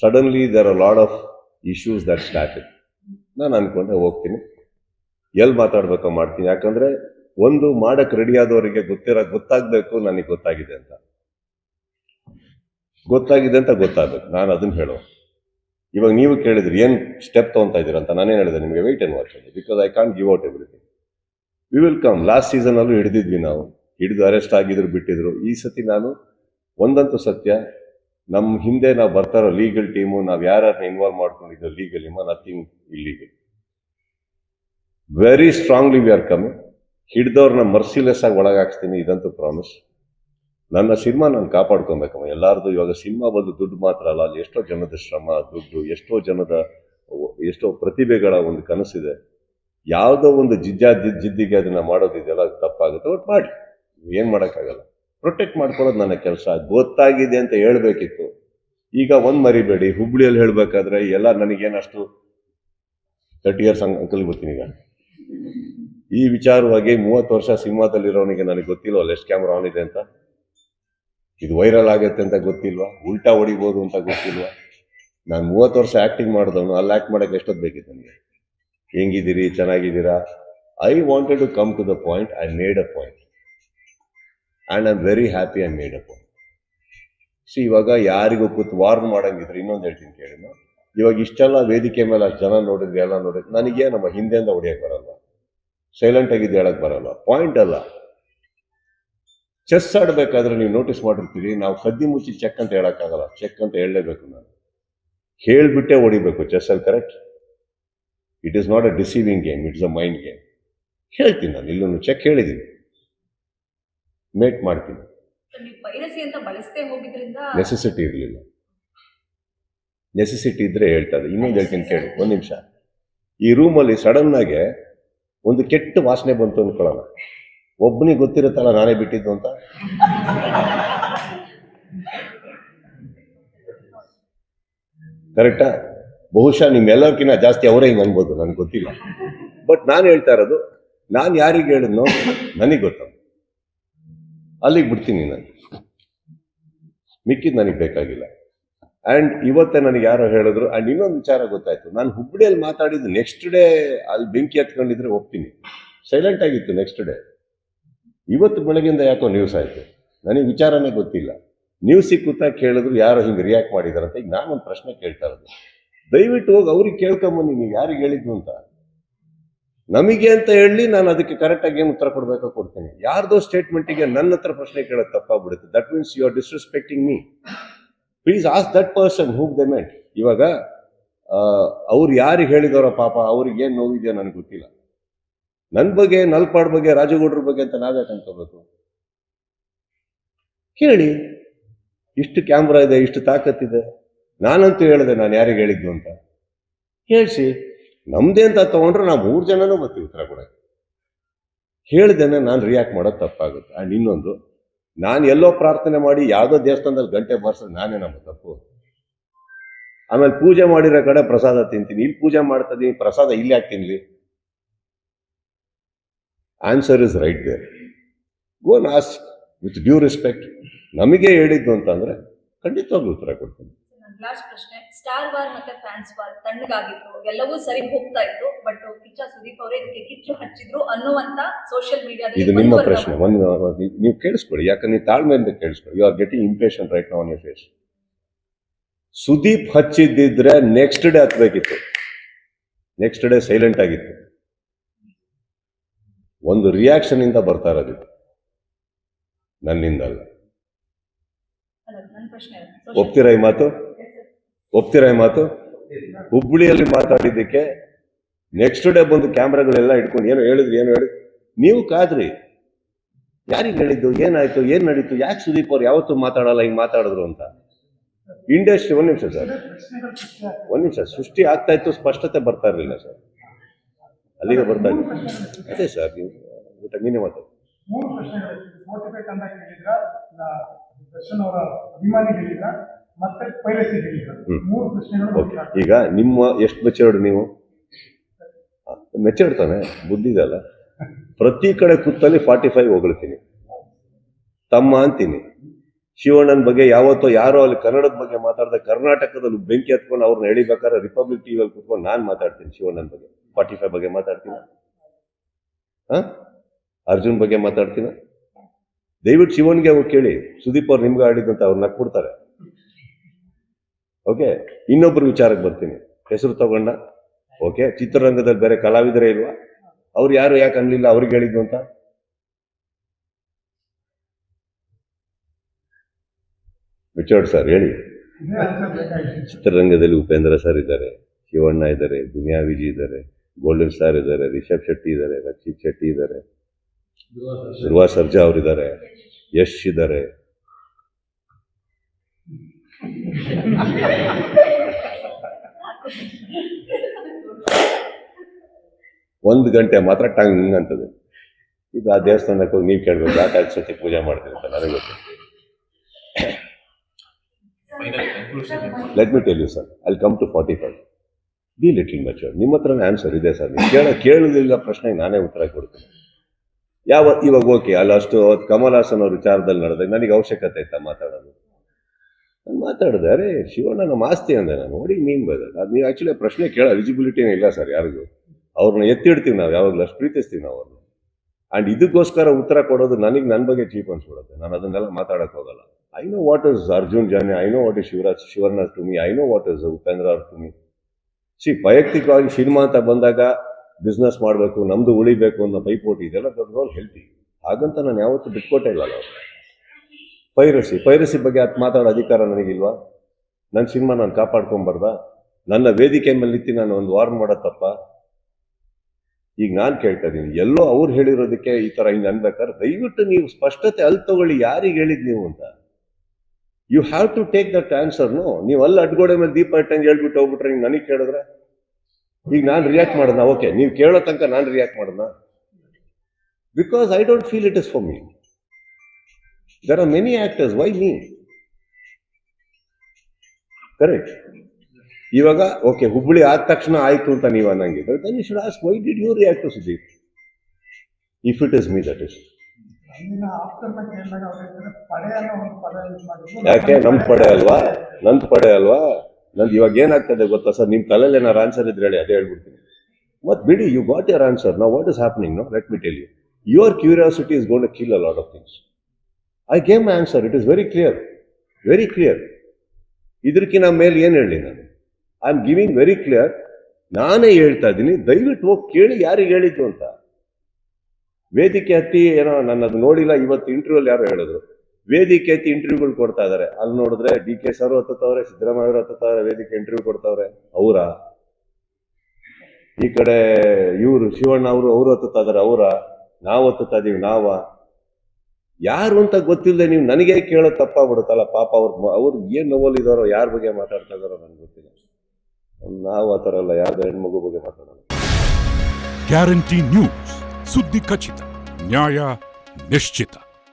Suddenly there are load of issues that started ನಾನು ಅನ್ಕೊಂಡೆ, ಹೋಗ್ತೀನಿ. ಎಲ್ಲಿ ಮಾತಾಡ್ಬೇಕೋ ಮಾಡ್ತೀನಿ. ಯಾಕಂದ್ರೆ, ಒಂದು ಮಾಡಕ್ ರೆಡಿ ಆದವರಿಗೆ ಗೊತ್ತಿರ, ಗೊತ್ತಾಗ್ಬೇಕು, ನನಗೆ ಗೊತ್ತಾಗಿದೆ ಅಂತ. ಗೊತ್ತಾಗಿದೆ ಅಂತ ಗೊತ್ತಾಗ್ಬೇಕು. ನಾನು ಅದನ್ನ ಹೇಳೋ ಇವಾಗ ನೀವು ಕೇಳಿದ್ರಿ, ಏನ್ ಸ್ಟೆಪ್ ತಗೊಂತಾ ಇದೀರ ಅಂತ. ನಾನೇನು ಹೇಳಿದೆ ನಿಮಗೆ? Wait and watch because I can't give out everything we will come last season ಅಲ್ಲೂ ಹಿಡಿದಿದ್ವಿ ನಾವು. ಹಿಡಿದು ಅರೆಸ್ಟ್ ಆಗಿದ್ರು, ಬಿಟ್ಟಿದ್ರು. ಈ ಸತಿ ನಾನು, ಒಂದಂತೂ ಸತ್ಯ ನಮ್ಮ ಹಿಂದೆ ನಾವು ಬರ್ತಾರೋ ಲೀಗಲ್ ಟೀಮು ನಾವು ಯಾರನ್ನ involve ಮಾಡ್ಕೊಂಡಿದ್ದೋ legally nothing illegal very strongly we are coming ಹಿಡ್ದವ್ರನ್ನ merciless ಆಗಿ ಒಳಗಾಕ್ಸ್ತೀನಿ, ಇದಂತೂ ಪ್ರಾಮಿಸ್ ನನ್ನ ಸಿನಿಮಾ ನಾನು ಕಾಪಾಡ್ಕೊಬೇಕಮ್ಮ. ಎಲ್ಲಾರ್ದು ಇವಾಗ ಸಿನಿಮಾ ಬಂದು ದುಡ್ಡು ಮಾತ್ರ ಅಲ್ಲ, ಅಲ್ಲಿ ಎಷ್ಟೋ ಜನದ ಶ್ರಮ, ದುಡ್ಡು, ಎಷ್ಟೋ ಜನದ, ಎಷ್ಟೋ ಪ್ರತಿಭೆಗಳ ಒಂದು ಕನಸಿದೆ. ಯಾವುದೋ ಒಂದು ಜಿಜ್ಜಾ ಜಿದ್ ಜಿದ್ದಿಗೆ ಅದನ್ನ ಮಾಡೋದಿದೆಯಲ್ಲ, ಅದು ತಪ್ಪಾಗುತ್ತೆ ಬಟ್ ಮಾಡಿ. ಏನು ಮಾಡೋಕ್ಕಾಗಲ್ಲ. ಪ್ರೊಟೆಕ್ಟ್ ಮಾಡ್ಕೊಳ್ಳೋದು ನನ್ನ ಕೆಲಸ. ಗೊತ್ತಾಗಿದೆ ಅಂತ ಹೇಳಬೇಕಿತ್ತು. ಈಗ ಒಂದು ಮರಿಬೇಡಿ. ಹುಬ್ಳಿಯಲ್ಲಿ ಹೇಳಬೇಕಾದ್ರೆ ಎಲ್ಲ ನನಗೇನಷ್ಟು ತರ್ಟಿ ಇಯರ್ಸ್ ಅಂಕಲ್ ಬರ್ತೀನಿ ಈಗ. ಈ ವಿಚಾರವಾಗಿ ಮೂವತ್ತು ವರ್ಷ ಸಿನಿಮಾದಲ್ಲಿರೋನಿಗೆ ನನಗೆ ಗೊತ್ತಿಲ್ವಲ್ಲ ಎಷ್ಟು ಕ್ಯಾಮ್ರಾ ಆನ್ ಇದೆ ಅಂತ? ಇದು ವೈರಲ್ ಆಗುತ್ತೆ ಅಂತ ಗೊತ್ತಿಲ್ವಾ? ಉಲ್ಟಾ ಹೊಡಿಬೋದು ಅಂತ ಗೊತ್ತಿಲ್ವಾ? ನಾನು ಮೂವತ್ತು ವರ್ಷ ಆಕ್ಟಿಂಗ್ ಮಾಡಿದವನು, ಅಲ್ಲಿ ಆ್ಯಕ್ಟ್ ಮಾಡಕ್ಕೆ ಎಷ್ಟೊತ್ತು ಬೇಕಿತ್ತು ನನಗೆ ಹೆಂಗಿದ್ದೀರಿ? ಚೆನ್ನಾಗಿದ್ದೀರಾ? I wanted to come to the point I made a point and I am very happy I made up so ಇವಾಗ ಯಾರಿಗೂ ಕೂತು ವಾರ್ನ್ ಮಾಡಂಗಿದ್ರೆ ಇನ್ನೊಂದು ಹೇಳ್ತೀನಿ ಕೇಳಿ. ಇವಾಗ ಇಷ್ಟೆಲ್ಲ ವೇದಿಕೆ ಮೇಲೆ ಅಷ್ಟು ಜನ ನೋಡಿದ್ವಿ, ಎಲ್ಲ ನೋಡಿದ್ವಿ. ನನಗೆ ನಮ್ಮ ಹಿಂದೆಯಿಂದ ಹೊಡಿಯಕ್ಕೆ ಬರಲ್ಲ. ಸೈಲೆಂಟ್ ಆಗಿದ್ದು ಹೇಳಕ್ ಬರಲ್ಲ. ಪಾಯಿಂಟ್ ಅಲ್ಲ. ಚೆಸ್ ಆಡಬೇಕಾದ್ರೆ ನೀವು ನೋಟಿಸ್ ಮಾಡಿರ್ತೀರಿ, ನಾವು ಕದ್ದಿ ಮುಚ್ಚಿ ಚೆಕ್ ಅಂತ ಹೇಳೋಕ್ಕಾಗಲ್ಲ ಚೆಕ್ ಅಂತ ಹೇಳಲೇಬೇಕು ನಾನು. ಹೇಳಿಬಿಟ್ಟೆ ಹೊಡಿಬೇಕು ಚೆಸ್ಸಲ್ಲಿ correct it is not a deceiving game it's a mind game ಹೇಳ್ತೀನಿ ನಾನು, ಇಲ್ಲೊಂದು ಚೆಕ್ ಹೇಳಿದ್ದೀನಿ. ಮೇಕ್ ಮಾಡ್ತೀನಿ. ನೆಸೆಸಿಟಿ ಇರಲಿಲ್ಲ. ನೆಸೆಸಿಟಿ ಇದ್ರೆ ಹೇಳ್ತಾ ಇದೆ ಇನ್ನೊಂದು ಹೇಳ್ತೀನಿ ಕೇಳಿ ಒಂದು ನಿಮಿಷ. ಈ ರೂಮಲ್ಲಿ ಸಡನ್ ಆಗಿ ಒಂದು ಕೆಟ್ಟ ವಾಸನೆ ಬಂತು ಅನ್ಕೊಳ್ಳಲ್ಲ ಒಬ್ಬನಿಗೆ ಗೊತ್ತಿರುತ್ತಲ್ಲ ನಾನೇ ಬಿಟ್ಟಿದ್ದು ಅಂತ? ಕರೆಕ್ಟಾ ಬಹುಶಃ ನಿಮ್ಮೆಲ್ಲರಿಗಿಂತ ಜಾಸ್ತಿ ಅವರೇ ಹಿಂಗೆ ಅನ್ಬೋದು ನನಗೆ ಗೊತ್ತಿಲ್ಲ. ಬಟ್ ನಾನು ಹೇಳ್ತಾ ಇರೋದು ನಾನು ಯಾರಿಗೆ ಹೇಳಿದ್ನೋ ನನಗೆ ಗೊತ್ತು. ಅಲ್ಲಿಗೆ ಬಿಡ್ತೀನಿ ನಾನು. ಮಿಕ್ಕಿದ್ದು ನನಗೆ ಬೇಕಾಗಿಲ್ಲ. ಆ್ಯಂಡ್ ಇವತ್ತೇ ನನಗೆ ಯಾರೋ ಹೇಳಿದ್ರು ಆ್ಯಂಡ್ ಇನ್ನೊಂದು ವಿಚಾರ ಗೊತ್ತಾಯ್ತು. ನಾನು ಹುಬ್ಬಳ್ಳಿಯಲ್ಲಿ ಮಾತಾಡಿದ್ದು ನೆಕ್ಸ್ಟ್ ಡೇ ಅಲ್ಲಿ ಬೆಂಕಿ ಹತ್ಕೊಂಡಿದ್ರೆ ಹೋಗ್ತೀನಿ. ಸೈಲೆಂಟ್ ಆಗಿತ್ತು ನೆಕ್ಸ್ಟ್ ಡೇ ಇವತ್ತು ಬೆಳಗಿಂದ ಯಾಕೋ ನ್ಯೂಸ್ ಆಯಿತು. ನನಗೆ ವಿಚಾರನೇ ಗೊತ್ತಿಲ್ಲ. ನ್ಯೂಸ್ ಸಿಕ್ಕುತ್ತಾ ಕೇಳಿದ್ರು ಯಾರೋ ಹಿಂಗೆ ರಿಯಾಕ್ಟ್ ಮಾಡಿದಾರಂತ. ಈಗ ನಾನೊಂದು ಪ್ರಶ್ನೆ ಕೇಳ್ತಾ ಇರೋದು. ದಯವಿಟ್ಟು ಹೋಗಿ ಅವ್ರಿಗೆ ಕೇಳ್ಕೊಂಬನ್ನಿ ನೀವು ಯಾರಿಗೆ ಹೇಳಿದ್ದು ಅಂತ ನಮಗೆ ಅಂತ ಹೇಳಿ ನಾನು ಅದಕ್ಕೆ ಕರೆಕ್ಟಾಗಿ ಏನು ಉತ್ತರ ಕೊಡಬೇಕಾ ಕೊಡ್ತೇನೆ. ಯಾರ್ದೋ ಸ್ಟೇಟ್ಮೆಂಟಿಗೆ ನನ್ನ ಹತ್ರ ಪ್ರಶ್ನೆ ಕೇಳೋದು ತಪ್ಪಾಗ್ಬಿಡುತ್ತೆ. That means you are disrespecting me please as that person judgement ಇವಾಗ ಅವ್ರು ಯಾರಿಗೆ ಹೇಳಿದವರ ಪಾಪ, ಅವ್ರಿಗೆ ಏನು ನೋವಿದೆಯೋ ನನಗೆ ಗೊತ್ತಿಲ್ಲ. ನನ್ನ ಬಗ್ಗೆ, ನಲ್ಪಾಡ್ ಬಗ್ಗೆ, ರಾಜಗೌಡ್ರ ಬಗ್ಗೆ ಅಂತ ನಾವ್ಯಾಕೆ ಅನ್ಕೋಬೇಕು? ಕೇಳಿ. ಇಷ್ಟು ಕ್ಯಾಮ್ರಾ ಇದೆ, ಇಷ್ಟು ತಾಕತ್ತಿದೆ ನಾನಂತೂ ಹೇಳಿದೆ, ನಾನು ಯಾರಿಗೆ ಹೇಳಿದ್ದು ಅಂತ. ಹೇಳ್ಸಿ. ನಮ್ದೇ ಅಂತ ತಗೊಂಡ್ರೆ ನಾವು ಮೂರು ಜನನೂ ಬರ್ತೀವಿ ಉತ್ತರ ಕೊಡಕ್ಕೆ ಹೇಳ್ದೇನೆ ನಾನು ರಿಯಾಕ್ಟ್ ಮಾಡೋದು ತಪ್ಪಾಗುತ್ತೆ. ಆ್ಯಂಡ್ ಇನ್ನೊಂದು. ನಾನು ಎಲ್ಲೋ ಪ್ರಾರ್ಥನೆ ಮಾಡಿ ಯಾವುದೋ ದೇವಸ್ಥಾನದಲ್ಲಿ ಗಂಟೆ ಬಾರಿಸೋದು ನಾನೇ ನಮ್ಮ ತಪ್ಪು. ಆಮೇಲೆ ಪೂಜೆ ಮಾಡಿರೋ ಕಡೆ ಪ್ರಸಾದ ತಿಂತೀನಿ. ಇಲ್ಲಿ ಪೂಜೆ ಮಾಡ್ತಿದ್ದೀನಿ ಪ್ರಸಾದ ಇಲ್ಲಿ ಯಾಕೆ answer is right there go ನಾಸ್ with due respect ನಮಗೆ ಹೇಳಿದ್ದು ಅಂತಂದರೆ ಖಂಡಿತವಾಗ್ಲೂ ಉತ್ತರ ಕೊಡ್ತೀನಿ. ಸ್ಟಾರ್ ವಾರ್ ಮತ್ತೆ ಫ್ಯಾನ್ಸ್ ವಾರ್ ತಣ್ಣಗಾಗಿತ್ತು. ಎಲ್ಲವೂ ಸರಿ ಹೋಗ್ತಾ ಇತ್ತು ಬಟ್ ಕಿಚ್ಚ ಸುದೀಪ್ ಅವರೇ ಇದಕ್ಕೆ ಕಿಚ್ಚು ಹಚ್ಚಿದ್ರು ಅನ್ನುವಂತ ಸೋಷಿಯಲ್ ಇದು ನಿಮ್ಮ ಪ್ರಶ್ನೆ. ಒಂದು ನೀವು- ಕೇಳಿಸ್ಕೊಳ್ಳಿ. ಯಾಕಂದ್ರೆ ನೀವು ತಾಳ್ಮೆಯಿಂದ ಕೇಳಿಸ್ಕೊಳ್ಳಿ. You are getting impression right now on your face Sudeep ಹಚ್ಚಿದ್ದಿದ್ರೆ next day ಹತ್ಬೇಕಿತ್ತು. ನೆಕ್ಸ್ಟ್ ಡೇ ಸೈಲೆಂಟ್ ಆಗಿತ್ತು. ಒಂದು ರಿಯಾಕ್ಷನ್ ಇಂದ ಬರ್ತಾ ಇರೋದಿತ್ತು ನನ್ನಿಂದಲ್ಲ. ಒಪ್ತೀರಾ ಈ ಮಾತು? ಒಪ್ತೀರಾ ಈ ಮಾತು? ಹುಬ್ಬಳ್ಳಿಯಲ್ಲಿ ಮಾತಾಡಿದ್ದಕ್ಕೆ ನೆಕ್ಸ್ಟ್ ಡೇ ಬಂದು ಕ್ಯಾಮ್ರಾಗಳೆಲ್ಲ ಇಟ್ಕೊಂಡು ಏನು ಹೇಳಿದ್ರಿ, ಏನು ಹೇಳಿ ನೀವು ಕಾದ್ರಿ. ಯಾರಿಗೆ ಹೇಳಿದ್ದು, ಏನಾಯ್ತು, ಏನ್ ನಡೀತು, ಯಾಕೆ ಸುದೀಪ್ ಅವ್ರು ಯಾವತ್ತೂ ಮಾತಾಡಲ್ಲ, ಹಿಂಗೆ ಮಾತಾಡಿದ್ರು ಅಂತ? ಇಂಡಸ್ಟ್ರಿ ಒಂದ್ ನಿಮಿಷ ಸರ್. ಒಂದ್ ನಿಮಿಷ, ಸೃಷ್ಟಿ ಆಗ್ತಾ ಇತ್ತು, ಸ್ಪಷ್ಟತೆ ಬರ್ತಾ ಇರಲಿಲ್ಲ ಸರ್. ಅಲ್ಲಿಗೆ ಬರ್ತಾ ಇದ್ದೀವಿ ಅದೇ ಸರ್, ನೀವು ನೀನೇ ಮಾತಾಡಿ. ಮೂರು ಪ್ರಶ್ನೆಗಳು ಅಂತ ಕೇಳಿದ್ರ ದರ್ಶನ್ ಅವರ ಅಭಿಮಾನಿ ಹೇಳಿದ್ರ ಓಕೆ. ಈಗ ನಿಮ್ಮ ಎಷ್ಟು ಮೆಚೂರ್ಡ್ ನೀವು? ಮೆಚೂರ್ಡ್ ತಾನೆ? ಬುದ್ಧಿ ಇದೆಯಲ್ಲ ಪ್ರತಿ ಕಡೆ ಕೂತಲ್ಲಿ ಫಾರ್ಟಿ ಫೈವ್ ಹೊಗಳ್ತೀನಿ. ತಮ್ಮ ಅಂತೀನಿ. ಶಿವಣ್ಣನ ಬಗ್ಗೆ ಯಾವತ್ತೋ ಯಾರೋ ಅಲ್ಲಿ ಕನ್ನಡದ ಬಗ್ಗೆ ಮಾತಾಡ್ದ ಕರ್ನಾಟಕದಲ್ಲಿ ಬೆಂಕಿ ಹತ್ಕೊಂಡು ಅವ್ರನ್ನ ಎಳಿಬೇಕಾದ್ರೆ ರಿಪಬ್ಲಿಕ್ ಟಿವಿಯಲ್ಲಿ ಕುತ್ಕೊಂಡು ನಾನು ಮಾತಾಡ್ತೀನಿ ಶಿವಣ್ಣನ ಬಗ್ಗೆ. ಫಾರ್ಟಿ ಫೈವ್ ಬಗ್ಗೆ ಮಾತಾಡ್ತೀನಿ? ಹಾ ಅರ್ಜುನ್ ಬಗ್ಗೆ ಮಾತಾಡ್ತೀನಿ? ದಯವಿಟ್ಟು ಶಿವನ್ಗೆ ಅವ್ರು ಕೇಳಿ. ಸುದೀಪ್ ಅವ್ರು ನಿಮ್ಗೆ ಆಡಿದಂತ ಅವ್ರು ನಕ್ಬಿಡ್ತಾರೆ ಓಕೆ ಇನ್ನೊಬ್ಬರ ವಿಚಾರಕ್ಕೆ ಬರ್ತೀನಿ. ಹೆಸರು ತಗೊಂಡ? ಓಕೆ ಚಿತ್ರರಂಗದಲ್ಲಿ ಬೇರೆ ಕಲಾವಿದರೇ ಇಲ್ವಾ? ಅವ್ರು ಯಾರು, ಯಾಕೆ ಅನ್ಲಿಲ್ಲ ಅವ್ರಿಗೆ ಹೇಳಿದ್ದು ಅಂತ? ರಿಚರ್ಡ್ ಸರ್ ಹೇಳಿ. ಚಿತ್ರರಂಗದಲ್ಲಿ ಉಪೇಂದ್ರ ಸರ್ ಇದ್ದಾರೆ, ಶಿವಣ್ಣ ಇದ್ದಾರೆ ದುನಿಯಾ ವಿಜಿ ಇದ್ದಾರೆ, ಗೋಲ್ಡನ್ ಸ್ಟಾರ್ ಇದ್ದಾರೆ, ರಿಷಬ್ ಶೆಟ್ಟಿ ಇದ್ದಾರೆ, ರಕ್ಷಿತ್ ಶೆಟ್ಟಿ ಇದ್ದಾರೆ, ಧ್ರುವ ಸರ್ಜಾ ಅವರಿದ್ದಾರೆ, ಯಶ್ ಇದ್ದಾರೆ. ಒಂದು ಗಂಟೆ ಮಾತ್ರ ಟಂಗ್ ಅಂತದೆ ಈಗ ಆ ದೇವಸ್ಥಾನಕ್ಕೆ ಹೋಗಿ ನೀವು ಕೇಳ್ಬೇಕು ಆ ಟೈಪ್ ಸತಿ ಪೂಜೆ ಮಾಡ್ತೀರಿ ಅಂತ ನನಗೆ ಗೊತ್ತು. Let me tell you sir I come to forty five be little mature ನಿಮ್ಮ ಹತ್ರನೇ ಆನ್ಸರ್ ಇದೆ ಸರ್ ನೀವು ಕೇಳ ಕೇಳಲಿಲ್ಲ ಪ್ರಶ್ನೆಗೆ ನಾನೇ ಉತ್ತರ ಕೊಡ್ತೀನಿ. ಯಾವ, ಇವಾಗ ಓಕೆ ಅಲ್ಲಿ ಅಷ್ಟು ಕಮಲ್ ಹಾಸನ್ ಅವ್ರ ವಿಚಾರದಲ್ಲಿ ನಡೆದಾಗ ನನಗೆ ಅವಶ್ಯಕತೆ ಆಯ್ತಾ ಮಾತಾಡೋದು? ನಾನು ಮಾತಾಡಿದೆ, ಅರೆ, ಶಿವಣ್ಣ, ನಮ್ಮ ಆಸ್ತಿ ಅಂದೆ ನಾನು, ನೋಡಿ ಮೀನ್ ಬದ. ಅದು ನೀವು ಆ್ಯಕ್ಚುಲಿ ಪ್ರಶ್ನೆ ಕೇಳ ಎಲಿಜಿಬಿಲಿಟಿನೇ ಇಲ್ಲ ಸರ್ ಯಾರಿಗೂ. ಅವ್ರನ್ನ ಎತ್ತಿಡ್ತೀವಿ ನಾವು, ಯಾವಾಗಲೂ ಅಷ್ಟು ಪ್ರೀತಿಸ್ತೀವಿ ನಾವು ಅವ್ರನ್ನ. ಆ್ಯಂಡ್ ಇದಕ್ಕೋಸ್ಕರ ಉತ್ತರ ಕೊಡೋದು ನನಗೆ ನನ್ನ ಬಗ್ಗೆ ಚೀಪ್ ಅನ್ಸ್ಬಿಡುತ್ತೆ. ನಾನು ಅದನ್ನೆಲ್ಲ ಮಾತಾಡಕ್ಕೆ ಹೋಗಲ್ಲ. I know what is Arjun Janya I know what is Shivraj Shivanna too I know what is Upendra ಅವ್ರ ಟು ಸಿ ವೈಯಕ್ತಿಕವಾಗಿ ಸಿನಿಮಾ ಅಂತ ಬಂದಾಗ ಬಿಸ್ನೆಸ್ ಮಾಡಬೇಕು ನಮ್ಮದು ಉಳಿಬೇಕು ಅನ್ನೋ ಪೈಪೋಟಿ ಇದೆಲ್ಲ ದೊಡ್ಡ ಹೆಲ್ತಿ ಹಾಗಂತ ನಾನು ಯಾವತ್ತೂ ಬಿಟ್ಕೊಟ್ಟೇ ಇಲ್ಲ ಅವ್ರು ಪೈರಸಿ ಪೈರಸಿ ಬಗ್ಗೆ ಅದು ಮಾತಾಡೋ ಅಧಿಕಾರ ನನಗಿಲ್ವಾ? ನನ್ನ ಸಿನಿಮಾ ನಾನು ಕಾಪಾಡ್ಕೊಂಬಾರ್ದ? ನನ್ನ ವೇದಿಕೆ ಮೇಲೆ ನಿಂತು ನಾನು ಒಂದು ವಾರ್ನ್ ಮಾಡೋ ತಪ್ಪ ಈಗ ನಾನು ಕೇಳ್ತಾ ಇದ್ದೀನಿ ಎಲ್ಲೋ ಅವ್ರು ಹೇಳಿರೋದಕ್ಕೆ ಈ ಥರ ಹಿಂಗೆ ಅನ್ಬೇಕಾದ್ರೆ ದಯವಿಟ್ಟು ನೀವು ಸ್ಪಷ್ಟತೆ ಅಲ್ಲಿ ತಗೊಳ್ಳಿ, ಯಾರಿಗೆ ಹೇಳಿದ್ ನೀವು ಅಂತ. You have to take that ಆನ್ಸರ್ನು ನೀವು ಅಲ್ಲಿ ಅಡ್ಗೋಡೆ ಮೇಲೆ ದೀಪ ಇಟ್ಟಂಗೆ ಹೇಳ್ಬಿಟ್ಟು ಹೋಗ್ಬಿಟ್ರೆ ಹಿಂಗೆ ನನಗೆ ಕೇಳಿದ್ರೆ? ಈಗ ನಾನು ರಿಯಾಕ್ಟ್ ಮಾಡೋಣ ಓಕೆ, ನೀವು ಕೇಳೋ ತನಕ ನಾನು ರಿಯಾಕ್ಟ್ ಮಾಡೋಣ because I don't feel it is for me there are many actors why me? Correct ಇವಾಗ ಓಕೆ ಹುಬ್ಬಳ್ಳಿ ಆದ ತಕ್ಷಣ ಆಯ್ತು ಅಂತ ನೀವು ಅನ್ನಂಗಿದ್ರೆ then you should ask why did you react to Sudeep if it is me that is ಯಾಕೆ? ನಮ್ ಪಡೆ ಅಲ್ವಾ? ನಂದ್ ಪಡೆ ಅಲ್ವಾ? ನಂದು ಇವಾಗ ಏನಾಗ್ತದೆ ಗೊತ್ತಾ ಸರ್? ನಿಮ್ ತಲೆಯಲ್ಲಿ ಏನಾರು ಆನ್ಸರ್ ಇದ್ರೆ ಹೇಳಿ, ಅದೇ ಹೇಳ್ಬಿಡ್ತೀನಿ. ಮತ್ ಬಿಡಿ ಯು ಗಾಟ್ ಯರ್ ಆನ್ಸರ್ ನಾ what is happening no let me tell you your curiosity is gone kill a lot of things I game my answer it is very clear very clear ಇದಕ್ಕಿಂತ ಮೇಲೆ ಏನು ಹೇಳಿ ನಾನು? I am giving very clear ನಾನೇ ಹೇಳ್ತಾ ಇದ್ದೀನಿ. ದಯವಿಟ್ಟು ಹೋಗಿ ಕೇಳಿ ಯಾರಿಗೆ ಹೇಳಿದ್ದು ಅಂತ. ವೇದಿಕೆ ಹತ್ತಿ ಏನೋ ನನ್ನ ಅದು ನೋಡಿಲ್ಲ. ಇವತ್ತು ಇಂಟರ್ವ್ಯೂ ಯಾರು ಹೇಳಿದ್ರು. ವೇದಿಕೆ ಹತ್ತಿ ಇಂಟರ್ವ್ಯೂಗಳು ಕೊಡ್ತಾ ಇದಾರೆ. ಅಲ್ಲಿ ನೋಡಿದ್ರೆ ಡಿ ಕೆ ಸರ್ ಹತ್ತವ್ರೆ ಸಿದ್ದರಾಮಯ್ಯ ಅವರು ಹತ್ತತ್ತವ್ರೆ ವೇದಿಕೆ ಇಂಟರ್ವ್ಯೂ ಕೊಡ್ತಾವ್ರೆ. ಅವರ? ಈ ಕಡೆ ಇವರು ಶಿವಣ್ಣ ಅವರು ಅವರು ಹತ್ತುತ್ತಾ ಅವರ? ನಾವು ಹತ್ತುತ್ತಾ ಇದೀವಿ ನಾವ? ಯಾರು ಅಂತ ಗೊತ್ತಿಲ್ಲದೆ ನೀವು ನನಗೆ ಕೇಳೋ ತಪ್ಪಾಗ್ಬಿಡುತ್ತಲ್ಲ ಪಾಪ ಅವ್ರ ಅವ್ರು ಏನು ನೋವಲ್ಲಿದ್ದಾರೋ ಯಾರ ಬಗ್ಗೆ ಮಾತಾಡ್ತಾ ಇದಾರೋ ನನಗೆ ಗೊತ್ತಿಲ್ಲ. ನಾವು ಆ ಥರ ಅಲ್ಲ, ಯಾರ್ದು ಹೆಣ್ಮಗು ಬಗ್ಗೆ ಮಾತಾಡೋಣ ಗ್ಯಾರಂಟಿ ನ್ಯೂಸ್, ಸುದ್ದಿ ಖಚಿತ, ನ್ಯಾಯ ನಿಶ್ಚಿತ.